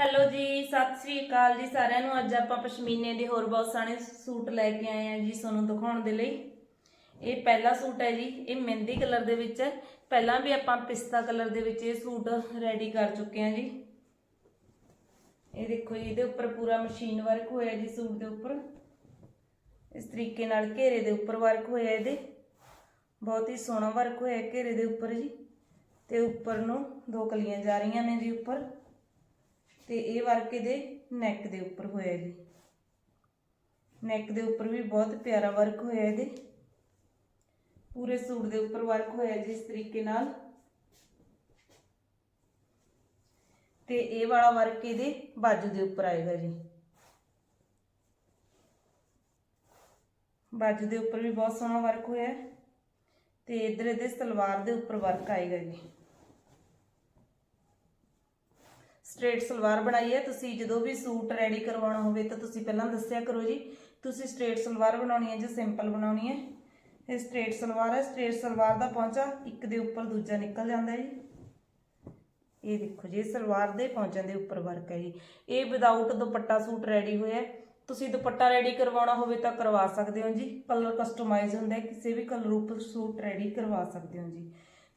Hello ਜੀ, ਸਤਿ ਸ੍ਰੀ ਅਕਾਲ ਜੀ ਸਾਰਿਆਂ ਨੂੰ। ਅੱਜ ਆਪਾਂ ਪਸ਼ਮੀਨੇ ਦੇ ਹੋਰ ਬਹੁਤ ਸਾਰੇ ਸੂਟ ਲੈ ਕੇ ਆਏ ਆ ਜੀ ਤੁਹਾਨੂੰ ਦਿਖਾਉਣ ਦੇ ਲਈ। ਇਹ ਪਹਿਲਾ ਸੂਟ ਹੈ ਜੀ, ਇਹ ਮਹਿੰਦੀ ਕਲਰ ਦੇ ਵਿੱਚ ਹੈ। ਪਹਿਲਾਂ ਵੀ ਆਪਾਂ ਪਿਸਤਾ ਕਲਰ ਦੇ ਵਿੱਚ ਇਹ ਸੂਟ ਰੈਡੀ ਕਰ ਚੁੱਕੇ ਆ ਜੀ। ਇਹ ਦੇਖੋ ਜੀ, ਇਹਦੇ ਉੱਪਰ ਪੂਰਾ ਮਸ਼ੀਨ ਵਰਕ ਹੋਇਆ ਜੀ ਸੂਟ ਦੇ ਉੱਪਰ। ਇਸ ਤਰੀਕੇ ਨਾਲ ਘੇਰੇ ਦੇ ਉੱਪਰ ਵਰਕ ਹੋਇਆ ਇਹਦੇ। ਬਹੁਤ ਹੀ ਸੋਹਣਾ ਵਰਕ ਹੋਇਆ ਘੇਰੇ ਦੇ ਉੱਪਰ ਜੀ। ਤੇ ਉੱਪਰ ਨੂੰ ਦੋ ਕਲੀਆਂ ਜਾ ਰਹੀਆਂ ਨੇ ਜੀ ਉੱਪਰ। ਤੇ ਇਹ ਵਰਕ ਇਹਦੇ ਨੈਕ ਦੇ ਉੱਪਰ ਹੋਇਆ ਜੀ। ਨੈਕ ਦੇ ਉੱਪਰ ਵੀ ਬਹੁਤ ਪਿਆਰਾ ਵਰਕ ਹੋਇਆ ਇਹਦੇ। ਪੂਰੇ ਸੂਟ ਦੇ ਉੱਪਰ ਵਰਕ ਹੋਇਆ ਜੀ ਇਸ ਤਰੀਕੇ ਨਾਲ। ਤੇ ਇਹ ਵਾਲਾ ਵਰਕ ਇਹਦੇ ਬਾਜੂ ਦੇ ਉੱਪਰ ਆਏਗਾ ਜੀ। ਬਾਜੂ ਦੇ ਉੱਪਰ ਵੀ ਬਹੁਤ ਸੋਹਣਾ ਵਰਕ ਹੋਇਆ ਹੈ। ਤੇ ਇਧਰ ਇਹਦੇ ਸਲਵਾਰ ਦੇ ਉੱਪਰ ਵਰਕ ਆਏਗਾ ਜੀ। ਸਟ੍ਰੇਟ ਸਲਵਾਰ ਬਣਾਈ ਹੈ। ਤੁਸੀਂ ਜਦੋਂ ਵੀ ਸੂਟ ਰੈਡੀ ਕਰਵਾਉਣਾ ਹੋਵੇ ਤਾਂ ਤੁਸੀਂ ਪਹਿਲਾਂ ਦੱਸਿਆ ਕਰੋ ਜੀ। ਤੁਸੀਂ ਸਟ੍ਰੇਟ ਸਲਵਾਰ ਬਣਾਉਣੀ ਹੈ ਜਾਂ ਸਿੰਪਲ ਬਣਾਉਣੀ ਹੈ? ਇਹ ਸਟ੍ਰੇਟ ਸਲਵਾਰ ਹੈ। ਸਟ੍ਰੇਟ ਸਲਵਾਰ ਦਾ ਪਹੁੰਚਾ ਇੱਕ ਦੇ ਉੱਪਰ ਦੂਜਾ ਨਿਕਲ ਜਾਂਦਾ ਹੈ ਜੀ। ਇਹ ਦੇਖੋ ਜੀ, ਇਹ ਸਲਵਾਰ ਦੇ ਪਹੁੰਚਾਂ ਦੇ ਉੱਪਰ ਵਰਕ ਹੈ ਜੀ। ਇਹ ਵਿਦਆਊਟ ਦੁਪੱਟਾ ਸੂਟ ਰੈਡੀ ਹੋਇਆ ਤੁਸੀਂ ਦੁਪੱਟਾ ਰੈਡੀ ਕਰਵਾਉਣਾ ਹੋਵੇ ਤਾਂ ਕਰਵਾ ਸਕਦੇ ਹੋ ਜੀ। ਕਲਰ ਕਸਟਮਾਈਜ਼ ਹੁੰਦਾ ਹੈ। ਕਿਸੇ ਵੀ ਕਲਰ ਉੱਪਰ ਸੂਟ ਰੈਡੀ ਕਰਵਾ ਸਕਦੇ ਹੋ ਜੀ।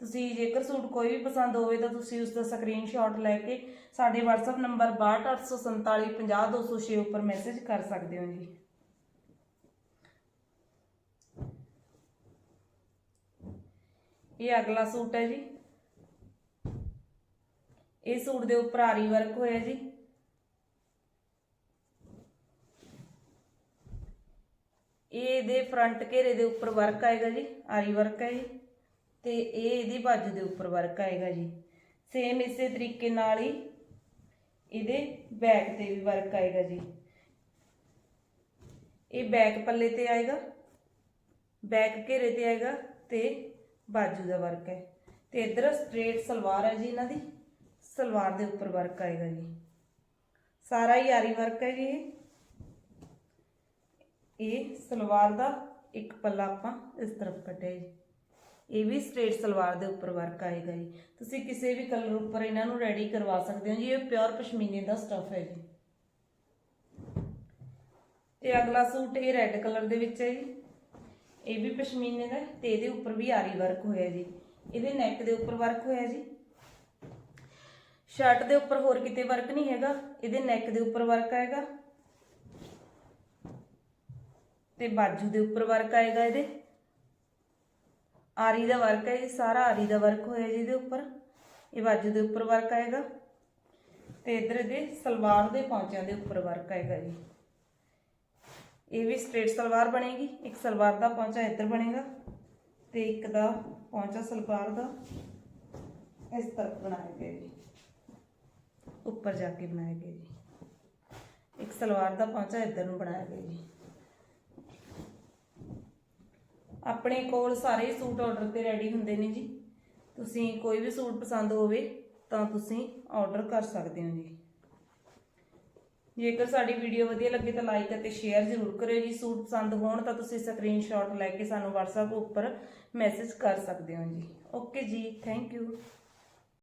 ਤੁਸੀਂ ਜੇਕਰ ਸੂਟ ਕੋਈ ਵੀ ਪਸੰਦ ਹੋਵੇ ਤਾਂ ਤੁਸੀਂ ਉਸ ਦਾ ਸਕਰੀਨਸ਼ਾਟ ਲੈ ਕੇ ਸਾਡੇ WhatsApp ਨੰਬਰ 6284750206 ਉੱਪਰ ਮੈਸੇਜ ਕਰ ਸਕਦੇ ਹੋ ਜੀ। ਇਹ ਅਗਲਾ ਸੂਟ ਹੈ ਜੀ। ਇਹ ਸੂਟ ਦੇ ਉੱਪਰ ਆਰੀ ਵਰਕ ਹੋਇਆ ਜੀ। ਇਹ ਇਹਦੇ ਫਰੰਟ ਘੇਰੇ ਦੇ ਉੱਪਰ ਵਰਕ ਆਏਗਾ ਜੀ, ਆਰੀ ਵਰਕ ਹੈ ਜੀ ਤੇ ਇਹ ਇਹਦੀ ਬਾਜੂ ਦੇ ਉੱਪਰ ਵਰਕ ਆਏਗਾ ਜੀ। ਸੇਮ ਇਸੇ ਤਰੀਕੇ ਨਾਲ ਹੀ ਇਹਦੇ ਬੈਕ ਤੇ ਵੀ ਵਰਕ ਆਏਗਾ ਜੀ। ਇਹ ਬੈਕ ਪੱਲੇ ਤੇ ਆਏਗਾ ਬੈਕ ਘੇਰੇ ਤੇ ਆਏਗਾ ਤੇ ਬਾਜੂ ਦਾ ਵਰਕ ਹੈ। ਤੇ ਇਧਰ ਸਟ੍ਰੇਟ ਸਲਵਾਰ ਹੈ ਜੀ ਇਹਨਾਂ ਦੀ, ਸਲਵਾਰ ਦੇ ਉੱਪਰ ਵਰਕ ਆਏਗਾ ਜੀ। ਸਾਰਾ ਹੀ ਆਰੀ ਵਰਕ ਹੈ ਜੀ ਇਹ ਸਲਵਾਰ ਦਾ ਇੱਕ ਪੱਲਾ ਆਪਾਂ ਇਸ ਤਰਫ ਕੱਟਿਆ ਜੀ। ਇਹ ਵੀ ਸਟ੍ਰੇਟ ਸਲਵਾਰ ਦੇ ਉੱਪਰ ਵਰਕ ਆਏਗਾ ਜੀ। ਤੁਸੀਂ ਕਿਸੇ ਵੀ ਕਲਰ ਉੱਪਰ ਇਹਨਾਂ ਨੂੰ ਰੈਡੀ ਕਰਵਾ ਸਕਦੇ ਹੋ ਜੀ। ਇਹ ਪਿਓਰ ਪਸ਼ਮੀਨੇ ਦਾ ਸਟਫ ਹੈ ਜੀ। ਤੇ ਅਗਲਾ ਸੂਟ ਇਹ ਰੈੱਡ ਕਲਰ ਦੇ ਵਿੱਚ ਹੈ ਜੀ। ਇਹ ਵੀ ਪਸ਼ਮੀਨੇ ਦਾ ਹੈ ਤੇ ਇਹਦੇ ਉੱਪਰ ਵੀ ਆਰੀ ਵਰਕ ਹੋਇਆ ਜੀ। ਇਹਦੇ ਨੈਕ ਦੇ ਉੱਪਰ ਵਰਕ ਹੋਇਆ ਜੀ। ਸ਼ਰਟ ਦੇ ਉੱਪਰ ਹੋਰ ਕਿਤੇ ਵਰਕ ਨਹੀਂ ਹੈਗਾ। ਇਹਦੇ ਨੈਕ ਦੇ ਉੱਪਰ ਵਰਕ ਆਏਗਾ। ਤੇ ਬਾਜੂ ਦੇ ਉੱਪਰ ਵਰਕ ਆਏਗਾ ਇਹਦੇ। ਆਰੀ ਦਾ ਵਰਕ ਹੈ ਜੀ ਸਾਰਾ ਆਰੀ ਦਾ ਵਰਕ ਹੋਇਆ ਜੀ ਇਹਦੇ ਉੱਪਰ। ਇਹ ਬਾਜੂ ਦੇ ਉੱਪਰ ਵਰਕ ਆਏਗਾ ਤੇ ਇਧਰ ਇਹਦੇ ਸਲਵਾਰ ਦੇ ਪੌਂਚਿਆਂ ਦੇ ਉੱਪਰ ਵਰਕ ਆਏਗਾ ਜੀ। ਇਹ ਵੀ ਸਟ੍ਰੇਟ ਸਲਵਾਰ ਬਣੇਗੀ, ਇੱਕ ਸਲਵਾਰ ਦਾ ਪੌਂਚਾ ਇੱਧਰ ਬਣੇਗਾ ਤੇ ਇੱਕ ਦਾ ਪੌਂਚਾ ਸਲਵਾਰ ਦਾ ਇਸ ਤਰ੍ਹਾਂ ਬਣਾਇਆ ਗਿਆ ਜੀ। ਉੱਪਰ ਜਾ ਕੇ ਬਣਾਇਆ ਗਿਆ ਜੀ। ਇੱਕ ਸਲਵਾਰ ਦਾ ਪੌਂਚਾ ਇੱਧਰ ਨੂੰ ਬਣਾਇਆ ਗਿਆ ਜੀ। ਆਪਣੇ ਕੋਲ ਸਾਰੇ ਸੂਟ ਆਰਡਰ ਤੇ ਰੈਡੀ ਹੁੰਦੇ ਨੇ ਜੀ। ਤੁਸੀਂ ਕੋਈ ਵੀ ਸੂਟ ਪਸੰਦ ਹੋਵੇ ਤਾਂ ਤੁਸੀਂ ਆਰਡਰ ਕਰ ਸਕਦੇ ਹੋ ਜੀ। ਜੇਕਰ ਸਾਡੀ ਵੀਡੀਓ ਵਧੀਆ ਲੱਗੇ ਤਾਂ ਲਾਈਕ ਅਤੇ ਸ਼ੇਅਰ ਜ਼ਰੂਰ ਕਰਿਓ ਜੀ। ਸੂਟ ਪਸੰਦ ਹੋਣ ਤਾਂ ਤੁਸੀਂ ਸਕਰੀਨਸ਼ਾਟ ਲੈ ਕੇ ਸਾਨੂੰ WhatsApp ਉੱਪਰ ਮੈਸੇਜ ਕਰ ਸਕਦੇ ਹੋ ਜੀ। ਓਕੇ ਜੀ ਥੈਂਕ ਯੂ